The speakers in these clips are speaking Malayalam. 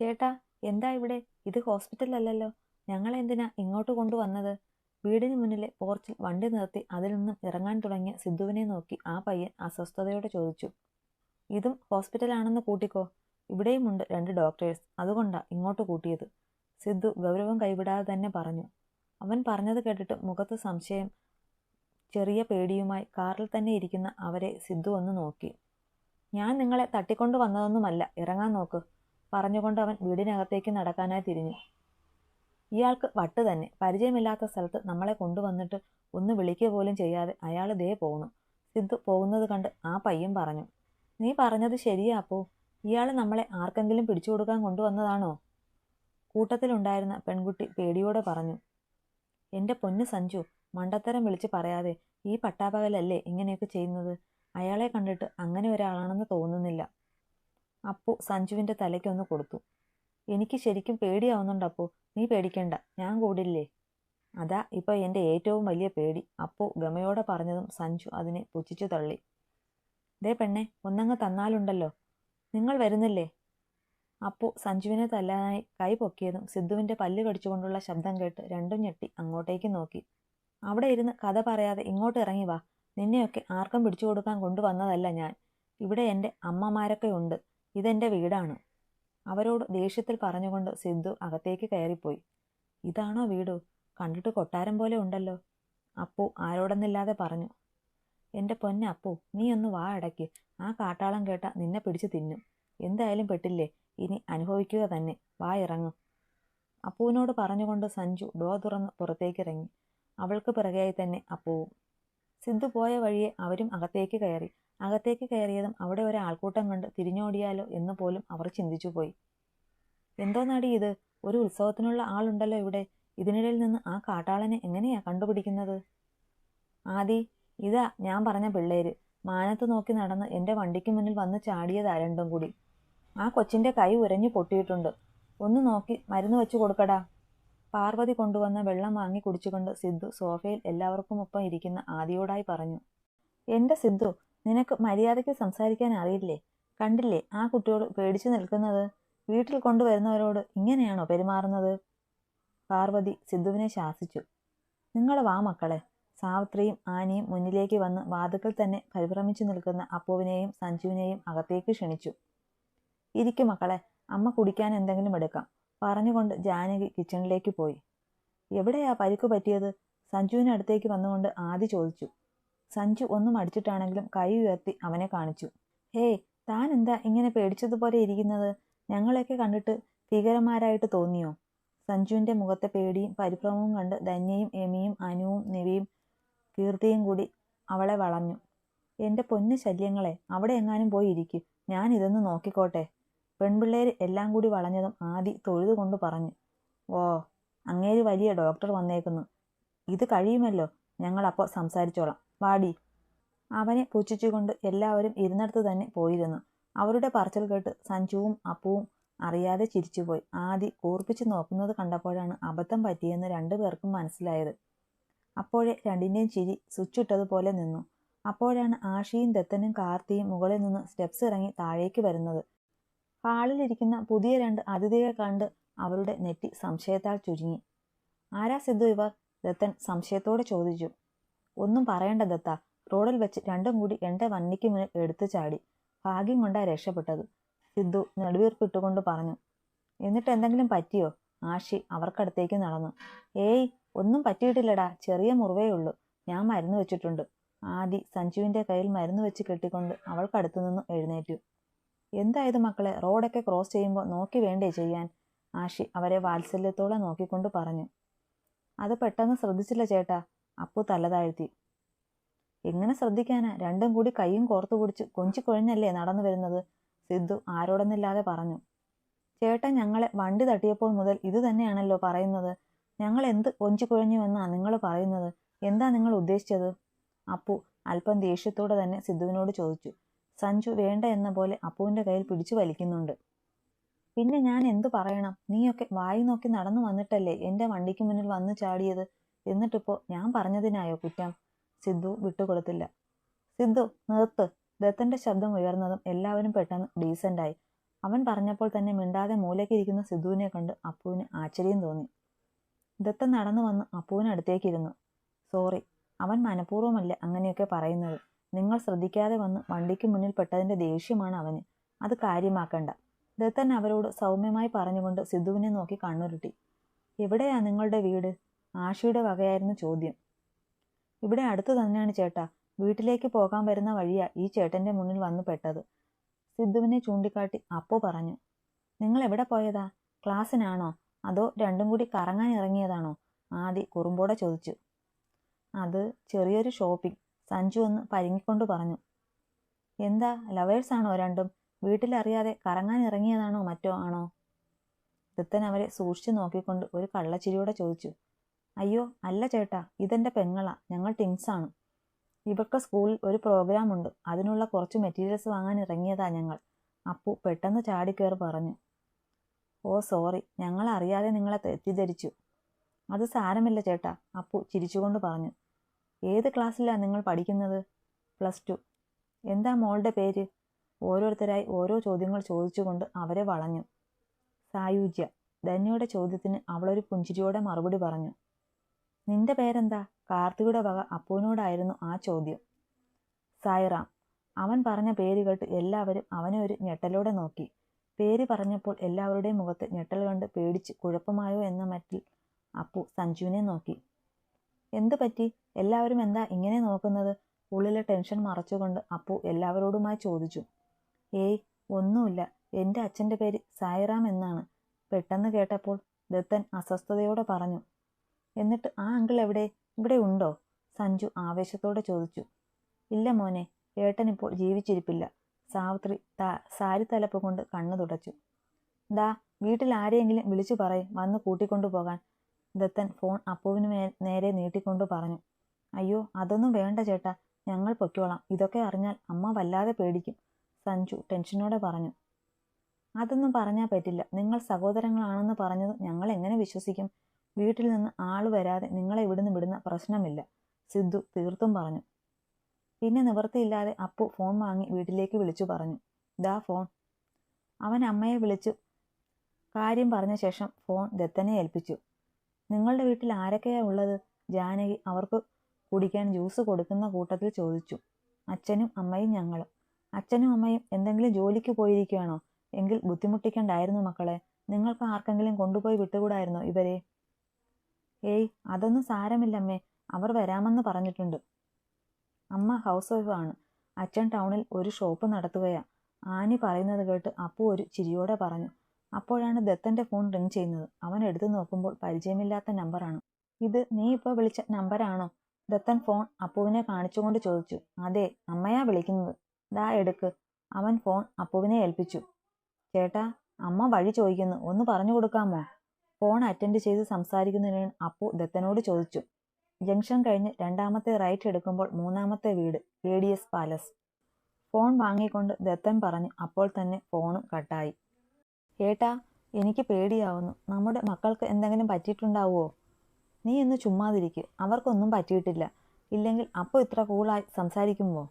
ചേട്ടാ എന്താ ഇവിടെ? ഇത് ഹോസ്പിറ്റൽ അല്ലല്ലോ ഹോസ്പിറ്റലല്ലല്ലോ ഞങ്ങളെന്തിനാ ഇങ്ങോട്ട് കൊണ്ടുവന്നത്? വീടിന് മുന്നിലെ പോർച്ചിൽ വണ്ടി നിർത്തി അതിൽ നിന്നും ഇറങ്ങാൻ തുടങ്ങിയ സിദ്ധുവിനെ നോക്കി ആ പയ്യൻ അസ്വസ്ഥതയോടെ ചോദിച്ചു. ഇതും ഹോസ്പിറ്റലാണെന്ന് കൂട്ടിക്കോ. ഇവിടെയുമുണ്ട് രണ്ട് ഡോക്ടേഴ്സ്. അതുകൊണ്ടാ ഇങ്ങോട്ട് കൂട്ടിയത്. സിദ്ധു ഗൗരവം കൈവിടാതെ തന്നെ പറഞ്ഞു. അവൻ പറഞ്ഞത് കേട്ടിട്ട് മുഖത്ത് സംശയം ചെറിയ പേടിയുമായി കാറിൽ തന്നെ ഇരിക്കുന്ന അവരെ സിദ്ധു ഒന്ന് നോക്കി. ഞാൻ നിങ്ങളെ തട്ടിക്കൊണ്ടു വന്നതൊന്നുമല്ല ഇറങ്ങാൻ നോക്ക്. പറഞ്ഞുകൊണ്ട് അവൻ വീടിനകത്തേക്ക് നടക്കാനായി തിരിഞ്ഞു. ഇയാൾക്ക് വട്ട് തന്നെ. പരിചയമില്ലാത്ത സ്ഥലത്ത് നമ്മളെ കൊണ്ടുവന്നിട്ട് ഒന്ന് വിളിക്കുക പോലും ചെയ്യാതെ അയാൾ ദേ പോണു. സിദ്ധു പോകുന്നത് കണ്ട് ആ പയ്യൻ പറഞ്ഞു നീ പറഞ്ഞത് ശരിയാപ്പോ ഇയാൾ നമ്മളെ ആർക്കെങ്കിലും പിടിച്ചു കൊടുക്കാൻ കൊണ്ടുവന്നതാണോ? കൂട്ടത്തിലുണ്ടായിരുന്ന പെൺകുട്ടി പേടിയോടെ പറഞ്ഞു എന്റെ പൊന്ന് സഞ്ജു മണ്ടത്തരം വിളിച്ച് പറയാതെ ഈ പട്ടാപകലല്ലേ ഇങ്ങനെയൊക്കെ ചെയ്യുന്നത്? അയാളെ കണ്ടിട്ട് അങ്ങനെ ഒരാളാണെന്ന് തോന്നുന്നില്ല. അപ്പു സഞ്ജുവിന്റെ തലയ്ക്കൊന്ന് കൊടുത്തു. എനിക്ക് ശരിക്കും പേടിയാവുന്നുണ്ട് അപ്പു നീ പേടിക്കണ്ട. ഞാൻ കൂടില്ലേ? അതാ ഇപ്പോൾ എന്റെ ഏറ്റവും വലിയ പേടി. അപ്പു ഗമയോടെ പറഞ്ഞതും സഞ്ജു അതിനെ പുച്ഛിച്ചു തള്ളി. ദേ പെണ്ണെ ഒന്നങ്ങ് തന്നാലുണ്ടല്ലോ. നിങ്ങൾ വരുന്നില്ലേ? അപ്പു സഞ്ജുവിനെ തല്ലാനായി കൈ പൊക്കിയതും സിദ്ധുവിന്റെ പല്ല് കടിച്ചുകൊണ്ടുള്ള ശബ്ദം കേട്ട് രണ്ടും ഞെട്ടി അങ്ങോട്ടേക്ക് നോക്കി. അവിടെ ഇരുന്ന് കഥ പറയാതെ ഇങ്ങോട്ട് ഇറങ്ങി വാ. നിന്നെയൊക്കെ ആർക്കും പിടിച്ചു കൊടുക്കാൻ കൊണ്ടുവന്നതല്ല ഞാൻ. ഇവിടെ എന്റെ അമ്മമാരൊക്കെ ഉണ്ട്. ഇതെന്റെ വീടാണ്. അവരോട് ദേഷ്യത്തിൽ പറഞ്ഞുകൊണ്ട് സിദ്ധു അകത്തേക്ക് കയറിപ്പോയി. ഇതാണോ വീട്? കണ്ടിട്ട് കൊട്ടാരം പോലെ ഉണ്ടല്ലോ. അപ്പു ആരോടെന്നില്ലാതെ പറഞ്ഞു. എന്റെ പൊന്ന അപ്പു നീ ഒന്ന് വാ അടയ്ക്ക് ആ കാട്ടാളം കേട്ട നിന്നെ പിടിച്ച് തിന്നും. എന്തായാലും പെട്ടില്ലേ? ഇനി അനുഭവിക്കുക തന്നെ. വാ ഇറങ്ങും. അപ്പുവിനോട് പറഞ്ഞുകൊണ്ട് സഞ്ജു ഡോ തുറന്ന് പുറത്തേക്കിറങ്ങി അവൾക്ക് പിറകെയായി തന്നെ അപ്പുവും. സിദ്ധു പോയ വഴിയെ അവരും അകത്തേക്ക് കയറി. അകത്തേക്ക് കയറിയതും അവിടെ ഒരു ആൾക്കൂട്ടം കണ്ട് തിരിഞ്ഞോടിയാലോ എന്ന് പോലും അവർ ചിന്തിച്ചു പോയി എന്തോ നടി ഇത്? ഒരു ഉത്സവത്തിനുള്ള ആളുണ്ടല്ലോ ഇവിടെ. ഇതിനിടയിൽ നിന്ന് ആ കാട്ടാളനെ എങ്ങനെയാ കണ്ടുപിടിക്കുന്നത്? ആദി ഇതാ ഞാൻ പറഞ്ഞ പിള്ളേര്. മാനത്ത് നോക്കി നടന്ന് എന്റെ വണ്ടിക്ക് മുന്നിൽ വന്ന് ചാടിയതാ രണ്ടും കൂടി. ആ കൊച്ചിന്റെ കൈ ഉരഞ്ഞു പൊട്ടിയിട്ടുണ്ട്. ഒന്ന് നോക്കി മരുന്ന് വെച്ച് കൊടുക്കടാ. പാർവതി കൊണ്ടുവന്ന വെള്ളം വാങ്ങി കുടിച്ചുകൊണ്ട് സിദ്ധു സോഫയിൽ എല്ലാവർക്കുമൊപ്പം ഇരിക്കുന്ന ആദിയോടായി പറഞ്ഞു എന്റെ സിദ്ധു നിനക്ക് മര്യാദയ്ക്ക് സംസാരിക്കാൻ അറിയില്ലേ? കണ്ടില്ലേ ആ കുട്ടിയോട് പേടിച്ചു നിൽക്കുന്നത്? വീട്ടിൽ കൊണ്ടുവരുന്നവരോട് ഇങ്ങനെയാണോ പെരുമാറുന്നത്? പാർവതി സിദ്ധുവിനെ ശാസിച്ചു നിങ്ങൾ വാ മക്കളെ. സാവിത്രിയും ആനയും മുന്നിലേക്ക് വന്ന് വാതുക്കൾ തന്നെ പരിഭ്രമിച്ചു നിൽക്കുന്ന അപ്പുവിനെയും സഞ്ജുവിനെയും അകത്തേക്ക് ക്ഷണിച്ചു ഇരിക്കും മക്കളെ അമ്മ കുടിക്കാൻ എന്തെങ്കിലും എടുക്കാം. പറഞ്ഞുകൊണ്ട് ജാനകി കിച്ചണിലേക്ക് പോയി. എവിടെയാ പരിക്ക് പറ്റിയത്? സഞ്ജുവിനടുത്തേക്ക് വന്നുകൊണ്ട് ആദി ചോദിച്ചു. സഞ്ജു ഒന്നും അടിച്ചിട്ടാണെങ്കിലും കൈ ഉയർത്തി അവനെ കാണിച്ചു. ഹേയ് താൻ എന്താ ഇങ്ങനെ പേടിച്ചതുപോലെ ഇരിക്കുന്നത്? ഞങ്ങളെയൊക്കെ കണ്ടിട്ട് ഭീകരന്മാരായിട്ട് തോന്നിയോ? സഞ്ജുവിന്റെ മുഖത്തെ പേടിയും പരിഭ്രമവും കണ്ട് ധന്യയും എമിയും അനുവും നിവിയും കീർത്തിയും കൂടി അവളെ വളഞ്ഞു. എന്റെ പൊന്നു ശല്യങ്ങളെ അവിടെ എങ്ങാനും പോയി ഇരിക്കും. ഞാൻ ഇതൊന്ന് നോക്കിക്കോട്ടെ. പെൺപിള്ളേര് എല്ലാം കൂടി വളഞ്ഞതും ആദി തൊഴുതുകൊണ്ട് പറഞ്ഞു ഓ അങ്ങേര് വലിയ ഡോക്ടർ വന്നേക്കുന്നു. ഇത് കഴിയുമല്ലോ? ഞങ്ങളപ്പോൾ സംസാരിച്ചോളാം. വാടി. അവനെ പുച്ഛിച്ചുകൊണ്ട് എല്ലാവരും ഇരുന്നിടത്ത് തന്നെ പോയിരുന്നു. അവരുടെ പറച്ചിൽ കേട്ട് സഞ്ജുവും അപ്പുവും അറിയാതെ ചിരിച്ചുപോയി. ആദി കൂർപ്പിച്ച് നോക്കുന്നത് കണ്ടപ്പോഴാണ് അബദ്ധം പറ്റിയെന്ന് രണ്ടുപേർക്കും മനസ്സിലായത്. അപ്പോഴേ രണ്ടിന്റെയും ചിരി സ്വിച്ചിട്ടതുപോലെ നിന്നു. അപ്പോഴാണ് ആഷിയും ദത്തനും കാർത്തിയും മുകളിൽ നിന്ന് സ്റ്റെപ്സ് ഇറങ്ങി താഴേക്ക് വരുന്നത്. ഹാളിലിരിക്കുന്ന പുതിയ രണ്ട് അതിഥിയെ കണ്ട് അവരുടെ നെറ്റി സംശയത്താൽ ചുരുങ്ങി. ആരാ സിദ്ധു ഇവർ? ദത്തൻ സംശയത്തോടെ ചോദിച്ചു. ഒന്നും പറയണ്ട ദത്ത. റോഡിൽ വെച്ച് രണ്ടും കൂടി എന്റെ വന്നിക്ക് മുന്നിൽ എടുത്തു ചാടി. ഭാഗ്യം കൊണ്ടാ രക്ഷപ്പെട്ടത്. സിദ്ധു നെടുവീർപ്പിട്ടുകൊണ്ട് പറഞ്ഞു. എന്നിട്ട് എന്തെങ്കിലും പറ്റിയോ? ആഷി അവർക്കടുത്തേക്ക് നടന്നു. ഏയ് ഒന്നും പറ്റിയിട്ടില്ലടാ. ചെറിയ മുറിവേ ഉള്ളൂ. ഞാൻ മരുന്ന് വെച്ചിട്ടുണ്ട്. ആദി സഞ്ജുവിന്റെ കയ്യിൽ മരുന്ന് വെച്ച് കെട്ടിക്കൊണ്ട് അവൾക്കടുത്തു നിന്നും എഴുന്നേറ്റു. എന്തായത് മക്കളെ? റോഡൊക്കെ ക്രോസ് ചെയ്യുമ്പോൾ നോക്കി വേണ്ടേ ചെയ്യാൻ? ആഷി അവരെ വാത്സല്യത്തോടെ നോക്കിക്കൊണ്ട് പറഞ്ഞു. അത് പെട്ടെന്ന് ശ്രദ്ധിച്ചില്ല ചേട്ടാ. അപ്പു തല താഴ്ത്തി എങ്ങനെ ശ്രദ്ധിക്കാനാ? രണ്ടും കൂടി കൈയും കോർത്തു പിടിച്ച് കൊഞ്ചിക്കൊഴിഞ്ഞല്ലേ നടന്നു വരുന്നത്? സിദ്ധു ആരോടെന്നില്ലാതെ പറഞ്ഞു. ചേട്ടൻ ഞങ്ങളെ വണ്ടി തട്ടിയപ്പോൾ മുതൽ ഇത് തന്നെയാണല്ലോ പറയുന്നത്. ഞങ്ങൾ എന്ത് കൊഞ്ചിക്കൊഴിഞ്ഞുവെന്നാ നിങ്ങൾ പറയുന്നത്? എന്താ നിങ്ങൾ ഉദ്ദേശിച്ചത്? അപ്പു അല്പം ദേഷ്യത്തോടെ തന്നെ സിദ്ധുവിനോട് ചോദിച്ചു. സഞ്ജു വേണ്ട എന്ന പോലെ അപ്പുവിന്റെ കയ്യിൽ പിടിച്ചു വലിക്കുന്നുണ്ട്. പിന്നെ ഞാൻ എന്തു പറയണം? നീയൊക്കെ വായി നോക്കി നടന്നു വന്നിട്ടല്ലേ എന്റെ വണ്ടിക്ക് മുന്നിൽ വന്നു ചാടിയത്? എന്നിട്ടിപ്പോ ഞാൻ പറഞ്ഞതിനായോ കുറ്റം? സിദ്ധു വിട്ടുകൊടുത്തില്ല. സിദ്ധു നിർത്ത്. ദത്തന്റെ ശബ്ദം ഉയർന്നതും എല്ലാവരും പെട്ടെന്ന് ഡീസന്റായി. അവൻ പറഞ്ഞപ്പോൾ തന്നെ മിണ്ടാതെ മൂലയ്ക്കിരിക്കുന്ന സിദ്ധുവിനെ കണ്ട് അപ്പുവിന് ആശ്ചര്യം തോന്നി. ദത്തൻ നടന്നു വന്ന് അപ്പുവിനടുത്തേക്കിരുന്നു സോറി അവൻ മനഃപൂർവമല്ല അങ്ങനെയൊക്കെ പറയുന്നത്. നിങ്ങൾ ശ്രദ്ധിക്കാതെ വന്ന് വണ്ടിക്ക് മുന്നിൽ പെട്ടതിന്റെ ദേഷ്യമാണ് അവന്. അത് കാര്യമാക്കണ്ട. ദത്തൻ അവരോട് സൗമ്യമായി പറഞ്ഞുകൊണ്ട് സിദ്ധുവിനെ നോക്കി കണ്ണുരുട്ടി. എവിടെയാ നിങ്ങളുടെ വീട്? ആഷിയുടെ വകയായിരുന്നു ചോദ്യം. ഇവിടെ അടുത്ത് തന്നെയാണ് ചേട്ടാ. വീട്ടിലേക്ക് പോകാൻ വരുന്ന വഴിയാ ഈ ചേട്ടന്റെ മുന്നിൽ വന്നു പെട്ടത്. സിദ്ധുവിനെ ചൂണ്ടിക്കാട്ടി അപ്പു പറഞ്ഞു. നിങ്ങൾ എവിടെ പോയതാ? ക്ലാസ്സിനാണോ? അതോ രണ്ടും കൂടി കറങ്ങാൻ ഇറങ്ങിയതാണോ? ആദി കുറുമ്പോടെ ചോദിച്ചു. അത് ചെറിയൊരു ഷോപ്പിംഗ്. സഞ്ജു ഒന്ന് പരുങ്ങിക്കൊണ്ട് പറഞ്ഞു. എന്താ? ലവേഴ്സാണോ രണ്ടും? വീട്ടിലറിയാതെ കറങ്ങാൻ ഇറങ്ങിയതാണോ മറ്റോ ആണോ? ദത്തൻ അവരെ സൂക്ഷിച്ചു നോക്കിക്കൊണ്ട് ഒരു കള്ളച്ചിരിയോടെ ചോദിച്ചു. അയ്യോ അല്ല ചേട്ടാ ഇതെന്റെ പെങ്ങളാ. ഞങ്ങൾ ടിങ്സാണ് ഇവർക്ക് സ്കൂളിൽ ഒരു പ്രോഗ്രാം ഉണ്ട്. അതിനുള്ള കുറച്ച് മെറ്റീരിയൽസ് വാങ്ങാൻ ഇറങ്ങിയതാ ഞങ്ങൾ. അപ്പു പെട്ടെന്ന് ചാടിക്കേറി പറഞ്ഞു. ഓ സോറി ഞങ്ങൾ അറിയാതെ നിങ്ങളെ തെറ്റിദ്ധരിച്ചു. അത് സാരമില്ല ചേട്ടാ അപ്പു ചിരിച്ചുകൊണ്ട് പറഞ്ഞു. ഏത് ക്ലാസ്സിലാണ് നിങ്ങൾ പഠിക്കുന്നത്? Plus two. എന്താ മോളുടെ പേര്? ഓരോരുത്തരായി ഓരോ ചോദ്യങ്ങൾ ചോദിച്ചുകൊണ്ട് അവരെ വളഞ്ഞു. സായുജ്യ ധന്യയുടെ ചോദ്യത്തിന് അവളൊരു പുഞ്ചിരിയോടെ മറുപടി പറഞ്ഞു. നിന്റെ പേരെന്താ? കാർത്തികയുടെ വക അപ്പുവിനോടായിരുന്നു ആ ചോദ്യം. സായിറാം അവൻ പറഞ്ഞ പേര് കേട്ട് എല്ലാവരും അവനെ ഒരു ഞെട്ടലോടെ നോക്കി. പേര് പറഞ്ഞപ്പോൾ എല്ലാവരുടെയും മുഖത്ത് ഞെട്ടൽ കണ്ട് പേടിച്ച് കുഴപ്പമായോ എന്ന മറ്റിൽ അപ്പു സഞ്ജുവിനെ നോക്കി. എന്തു പറ്റി? എല്ലാവരും എന്താ ഇങ്ങനെ നോക്കുന്നത്? ഉള്ളിലെ ടെൻഷൻ മറച്ചുകൊണ്ട് അപ്പു എല്ലാവരോടുമായി ചോദിച്ചു. ഏയ് ഒന്നുമില്ല. എന്റെ അച്ഛന്റെ പേര് സായിറാം എന്നാണ്. പെട്ടെന്ന് കേട്ടപ്പോൾ ദത്തൻ അസ്വസ്ഥതയോടെ പറഞ്ഞു. എന്നിട്ട് ആ അങ്കിൾ എവിടെ? ഇവിടെ ഉണ്ടോ? സഞ്ജു ആവേശത്തോടെ ചോദിച്ചു. ഇല്ല മോനെ ഏട്ടൻ ഇപ്പോൾ ജീവിച്ചിരിപ്പില്ല. സാവിത്രി താ സാരി തലപ്പ് കൊണ്ട് കണ്ണു തുടച്ചു. ദാ വീട്ടിൽ ആരെയെങ്കിലും വിളിച്ചു പറയും. വന്ന് കൂട്ടിക്കൊണ്ടു പോകാൻ ദത്തൻ ഫോൺ അപ്പുവിന് നേരെ നീട്ടിക്കൊണ്ടു പറഞ്ഞു. അയ്യോ അതൊന്നും വേണ്ട ചേട്ടാ. ഞങ്ങൾ പൊയ്ക്കോളാം. ഇതൊക്കെ അറിഞ്ഞാൽ അമ്മ വല്ലാതെ പേടിക്കും സഞ്ജു ടെൻഷനോടെ പറഞ്ഞു. അതൊന്നും പറഞ്ഞാൽ പറ്റില്ല. നിങ്ങൾ സഹോദരങ്ങളാണെന്ന് പറഞ്ഞത് ഞങ്ങൾ എങ്ങനെ വിശ്വസിക്കും? വീട്ടിൽ നിന്ന് ആൾ വരാതെ നിങ്ങളെ ഇവിടുന്ന് വിടുന്ന പ്രശ്നമില്ല സിദ്ധു തീർത്തും പറഞ്ഞു. പിന്നെ നിവൃത്തിയില്ലാതെ അപ്പു ഫോൺ വാങ്ങി വീട്ടിലേക്ക് വിളിച്ചു പറഞ്ഞു. ദാ ഫോൺ. അവൻ അമ്മയെ വിളിച്ചു. കാര്യം പറഞ്ഞ ശേഷം ഫോൺ ദത്തനെ ഏൽപ്പിച്ചു. നിങ്ങളുടെ വീട്ടിൽ ആരൊക്കെയാ ഉള്ളത്? ജാനകി അവർക്ക് കുടിക്കാൻ ജ്യൂസ് കൊടുക്കുന്ന കൂട്ടത്തിൽ ചോദിച്ചു. അച്ഛനും അമ്മയും ഞങ്ങളും. അച്ഛനും അമ്മയും എന്തെങ്കിലും ജോലിക്ക് പോയിരിക്കുകയാണോ? എങ്കിൽ ബുദ്ധിമുട്ടിക്കണ്ടായിരുന്നു മക്കളെ. നിങ്ങൾക്ക് ആർക്കെങ്കിലും കൊണ്ടുപോയി വിട്ടുകൂടായിരുന്നോ ഇവരെ? ഏയ് അതൊന്നും സാരമില്ലമ്മേ. അവർ വരാമെന്ന് പറഞ്ഞിട്ടുണ്ട്. അമ്മ ഹൗസ് വൈഫാണ് അച്ഛൻ ടൗണിൽ ഒരു ഷോപ്പ് നടത്തുകയാ. ആനി പറയുന്നത് കേട്ട് അപ്പു ഒരു ചിരിയോടെ പറഞ്ഞു. അപ്പോഴാണ് ദത്തന്റെ ഫോൺ റിങ് ചെയ്യുന്നത്. അവൻ എടുത്തു നോക്കുമ്പോൾ പരിചയമില്ലാത്ത നമ്പറാണ്. ഇത് നീ ഇപ്പോൾ വിളിച്ച നമ്പറാണോ? ദത്തൻ ഫോൺ അപ്പുവിനെ കാണിച്ചുകൊണ്ട് ചോദിച്ചു. അതെ അമ്മയാ വിളിക്കുന്നത്. ദാ എടുക്ക്. അവൻ ഫോൺ അപ്പുവിനെ ഏൽപ്പിച്ചു. ചേട്ടാ അമ്മ വഴി ചോദിക്കുന്നു. ഒന്ന് പറഞ്ഞു കൊടുക്കാമോ? ഫോൺ അറ്റൻഡ് ചെയ്ത് സംസാരിക്കുന്നതിന് അപ്പു ദത്തനോട് ചോദിച്ചു. ജംഗ്ഷൻ കഴിഞ്ഞ് രണ്ടാമത്തെ റൈറ്റ് എടുക്കുമ്പോൾ മൂന്നാമത്തെ വീട് A D S palace. Phone വാങ്ങിക്കൊണ്ട് ദത്തൻ പറഞ്ഞു അപ്പോൾ തന്നെ ഫോണും കട്ടായി. ഏട്ടാ എനിക്ക് പേടിയാവുന്നു. നമ്മുടെ മക്കൾക്ക് എന്തെങ്കിലും പറ്റിയിട്ടുണ്ടാവുമോ നീ ഒന്ന് ചുമ്മാതിരിക്കുക അവർക്കൊന്നും പറ്റിയിട്ടില്ല. ഇല്ലെങ്കിൽ അപ്പോൾ ഇത്ര കൂളായി സംസാരിക്കുമോ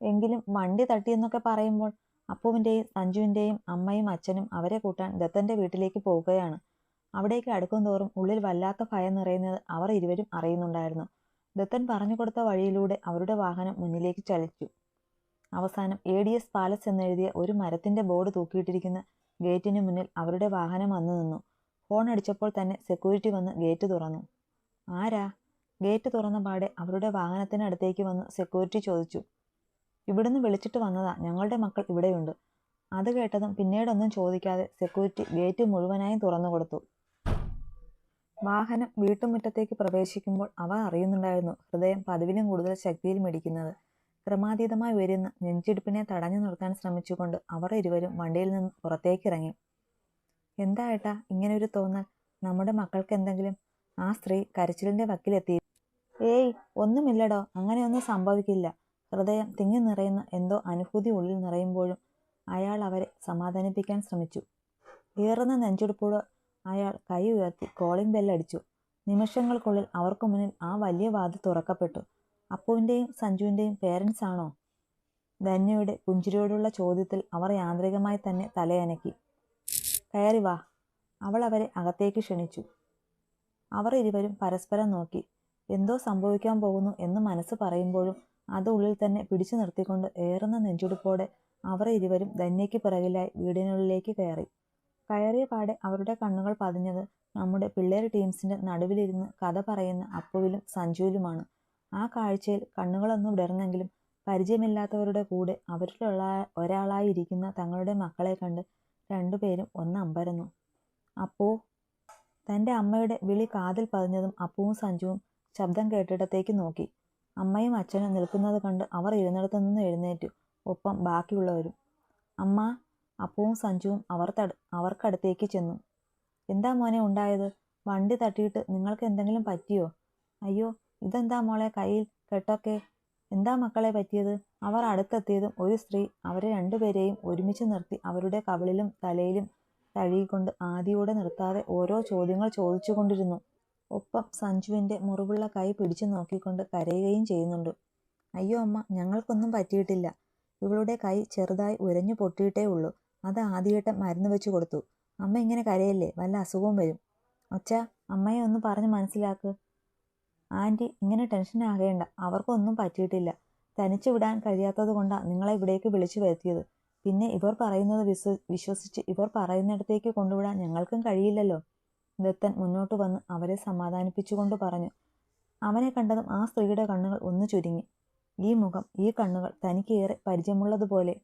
എങ്കിലും വണ്ടി തട്ടിയെന്നൊക്കെ പറയുമ്പോൾ അപ്പുവിന്റെയും സഞ്ജുവിന്റെയും അമ്മയും അച്ഛനും അവരെ കൂട്ടാൻ ദത്തന്റെ വീട്ടിലേക്ക് പോവുകയാണ്. അവിടേക്ക് അടുക്കും തോറും ഉള്ളിൽ വല്ലാത്ത ഭയം നിറയുന്നത് അവർ ഇരുവരും അറിയുന്നുണ്ടായിരുന്നു. ദത്തൻ പറഞ്ഞു കൊടുത്ത വഴിയിലൂടെ അവരുടെ വാഹനം മുന്നിലേക്ക് ചലിച്ചു. അവസാനം എ ഡി എസ് പാലസ് എന്നെഴുതിയ ഒരു മരത്തിന്റെ ബോർഡ് തൂക്കിയിട്ടിരിക്കുന്ന ഗേറ്റിന് മുന്നിൽ അവരുടെ വാഹനം വന്നു നിന്നു. ഫോൺ അടിച്ചപ്പോൾ തന്നെ സെക്യൂരിറ്റി വന്ന് ഗേറ്റ് തുറന്നു. ആരാ? ഗേറ്റ് തുറന്ന പാടെ അവരുടെ വാഹനത്തിനടുത്തേക്ക് വന്ന് സെക്യൂരിറ്റി ചോദിച്ചു. ഇവിടുന്ന് വിളിച്ചിട്ട് വന്നതാ. ഞങ്ങളുടെ മക്കൾ ഇവിടെയുണ്ട്. അത് കേട്ടതും പിന്നീടൊന്നും ചോദിക്കാതെ സെക്യൂരിറ്റി ഗേറ്റ് മുഴുവനായും തുറന്നു കൊടുത്തു. വാഹനം വീട്ടുമുറ്റത്തേക്ക് പ്രവേശിക്കുമ്പോൾ അവ അറിയുന്നുണ്ടായിരുന്നു. ഹൃദയം പതിവിലും കൂടുതൽ ശക്തിയിൽ മിടിക്കുന്നത് ക്രമാതീതമായി വരുന്ന നെഞ്ചിടിപ്പിനെ തടഞ്ഞു നിർത്താൻ ശ്രമിച്ചുകൊണ്ട് അവർ ഇരുവരും വണ്ടിയിൽ നിന്ന് പുറത്തേക്കിറങ്ങി എന്താ ഏട്ടാ ഇങ്ങനെ ഒരു തോന്നൽ? നമ്മുടെ മക്കൾക്ക് എന്തെങ്കിലും? ആ സ്ത്രീ കരച്ചിലിന്റെ വക്കിലെത്തി. ഏയ് ഒന്നുമില്ലടോ അങ്ങനെയൊന്നും സംഭവിക്കില്ല. ഹൃദയം തിങ്ങി നിറയുന്ന എന്തോ അനുഭൂതി ഉള്ളിൽ നിറയുമ്പോഴും അയാൾ അവരെ സമാധാനിപ്പിക്കാൻ ശ്രമിച്ചു. ഏറുന്ന നെഞ്ചെടുപ്പോട് അയാൾ കൈ ഉയർത്തി കോളിംഗ് ബെല്ലടിച്ചു. നിമിഷങ്ങൾക്കുള്ളിൽ അവർക്ക് മുന്നിൽ ആ വലിയ വാതിൽ തുറക്കപ്പെട്ടു. അപ്പുവിന്റെയും സഞ്ജുവിന്റെയും പേരൻസ് ആണോ? ധന്യയുടെ പുഞ്ചിരിയോടുള്ള ചോദ്യത്തിൽ അവർ യാന്ത്രികമായി തന്നെ തലയനക്കി. കയറി വാ. അവൾ അവരെ അകത്തേക്ക് ക്ഷണിച്ചു. അവർ ഇരുവരും പരസ്പരം നോക്കി. എന്തോ സംഭവിക്കാൻ പോകുന്നു എന്ന് മനസ്സ് പറയുമ്പോഴും അത് ഉള്ളിൽ തന്നെ പിടിച്ചു നിർത്തിക്കൊണ്ട് ഏറുന്ന നെഞ്ചുടുപ്പോടെ അവർ ഇരുവരും ധന്യയ്ക്ക് പിറകിലായി വീടിനുള്ളിലേക്ക് കയറി. കയറിയ പാടെ അവരുടെ കണ്ണുകൾ പതിഞ്ഞത് നമ്മുടെ പിള്ളേർ ടീംസിന്റെ നടുവിലിരുന്ന് കഥ പറയുന്ന അപ്പുവിലും സഞ്ജുവിലുമാണ്. ആ കാഴ്ചയിൽ കണ്ണുകളൊന്നും വിടർന്നെങ്കിലും പരിചയമില്ലാത്തവരുടെ കൂടെ അവരിലുള്ള ഒരാളായി ഇരിക്കുന്ന തങ്ങളുടെ മക്കളെ കണ്ട് രണ്ടുപേരും ഒന്ന് അമ്പരന്നു. അപ്പോ തന്റെ അമ്മയുടെ വിളി കാതിൽ പതിഞ്ഞതും അപ്പുവും സഞ്ജുവും ശബ്ദം കേട്ടിടത്തേക്ക് നോക്കി. അമ്മയും അച്ഛനും നിൽക്കുന്നത് കണ്ട് അവർ ഇരുന്നിടത്തു നിന്ന് എഴുന്നേറ്റു. ഒപ്പം ബാക്കിയുള്ളവരും. അമ്മ അപ്പുവും സഞ്ജുവും അവർ തട അവർക്കടുത്തേക്ക് ചെന്നു. എന്താ മോനെ ഉണ്ടായത്? വണ്ടി തട്ടിയിട്ട് നിങ്ങൾക്ക് എന്തെങ്കിലും പറ്റിയോ? അയ്യോ ഇതെന്താ മോളെ കയ്യിൽ കെട്ടൊക്കെ? എന്താ മക്കളെ പറ്റിയത്? അവർ അടുത്തെത്തിയതും ഒരു സ്ത്രീ അവരെ രണ്ടുപേരെയും ഒരുമിച്ച് നിർത്തി അവരുടെ കവിളിലും തലയിലും തഴുകിക്കൊണ്ട് ആദിയോടെ നിർത്താതെ ഓരോ ചോദ്യങ്ങൾ ചോദിച്ചുകൊണ്ടിരുന്നു. ഒപ്പം സഞ്ജുവിന്റെ മുറിവുള്ള കൈ പിടിച്ചു നോക്കിക്കൊണ്ട് കരയുകയും ചെയ്യുന്നുണ്ട്. അയ്യോ അമ്മ ഞങ്ങൾക്കൊന്നും പറ്റിയിട്ടില്ല. ഇവളുടെ കൈ ചെറുതായി ഉരഞ്ഞു പൊട്ടിയിട്ടേ ഉള്ളൂ. അത് ആദ്യമായിട്ട് മരുന്ന് വെച്ച് കൊടുത്തു. അമ്മ ഇങ്ങനെ കരയല്ലേ? വല്ല അസുഖവും വരും. അച്ഛ അമ്മയെ ഒന്ന് പറഞ്ഞ് മനസ്സിലാക്ക്. ആന്റി ഇങ്ങനെ ടെൻഷൻ ആകേണ്ട. അവർക്കൊന്നും പറ്റിയിട്ടില്ല. തനിച്ചു വിടാൻ കഴിയാത്തത് കൊണ്ടാണ് നിങ്ങളെ ഇവിടേക്ക് വിളിച്ചു വരുത്തിയത്. പിന്നെ ഇവർ പറയുന്നത് വിശ്വ വിശ്വസിച്ച് ഇവർ പറയുന്നിടത്തേക്ക് കൊണ്ടുവിടാൻ ഞങ്ങൾക്കും കഴിയില്ലല്ലോ. ദത്തൻ മുന്നോട്ട് വന്ന് അവരെ സമാധാനിപ്പിച്ചുകൊണ്ട് പറഞ്ഞു. അവനെ കണ്ടതും ആ സ്ത്രീയുടെ കണ്ണുകൾ ഒന്ന് ചുരുങ്ങി. ഈ മുഖം ഈ കണ്ണുകൾ തനിക്ക് ഏറെ പരിചയമുള്ളതുപോലെ.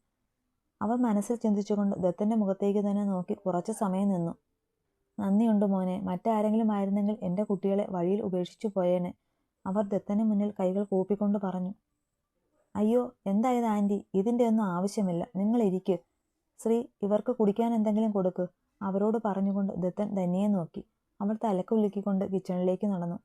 അവർ മനസ്സിൽ ചിന്തിച്ചുകൊണ്ട് ദത്തന്റെ മുഖത്തേക്ക് തന്നെ നോക്കി കുറച്ച് സമയം നിന്നു. നന്ദിയുണ്ട് മോനെ. മറ്റാരെങ്കിലും ആയിരുന്നെങ്കിൽ എന്റെ കുട്ടികളെ വഴിയിൽ ഉപേക്ഷിച്ചു പോയേനെ. അവർ ദത്തന് മുന്നിൽ കൈകൾ കൂപ്പിക്കൊണ്ട് പറഞ്ഞു. അയ്യോ എന്തായത് ആന്റി ഇതിന്റെ ഒന്നും ആവശ്യമില്ല. നിങ്ങൾ ഇരിക്ക്. ശ്രീ ഇവർക്ക് കുടിക്കാൻ എന്തെങ്കിലും കൊടുക്ക്. അവരോട് പറഞ്ഞുകൊണ്ട് ദത്തൻ ധന്യയെ നോക്കി. അവൾ തലക്കുലുക്കിക്കൊണ്ട് കിച്ചണിലേക്ക് നടന്നു.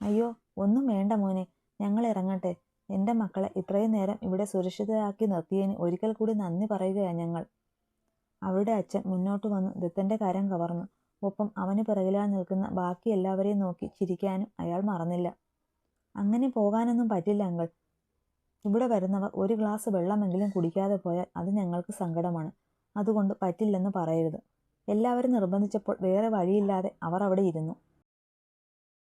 അയ്യോ ഒന്നും വേണ്ട മോനെ. ഞങ്ങൾ ഇറങ്ങട്ടെ. എന്റെ മക്കളെ ഇത്രയും നേരം ഇവിടെ സുരക്ഷിതരാക്കി നിർത്തിയതിന് ഒരിക്കൽ കൂടി നന്ദി പറയുകയാണ് ഞങ്ങൾ. അവരുടെ അച്ഛൻ മുന്നോട്ട് വന്ന് ദത്തന്റെ കരം കവർന്നു. ഒപ്പം അവന് പിറകിലായി നിൽക്കുന്ന ബാക്കി എല്ലാവരെയും നോക്കി ചിരിക്കാനും അയാൾ മറന്നില്ല. അങ്ങനെ പോകാനൊന്നും പറ്റില്ല അങ്കൾ. ഇവിടെ വരുന്നവർ ഒരു ഗ്ലാസ് വെള്ളമെങ്കിലും കുടിക്കാതെ പോയാൽ അത് ഞങ്ങൾക്ക് സങ്കടമാണ്. അതുകൊണ്ട് പറ്റില്ലെന്ന് പറയരുത്. എല്ലാവരും നിർബന്ധിച്ചപ്പോൾ വേറെ വഴിയില്ലാതെ അവർ അവിടെ ഇരുന്നു.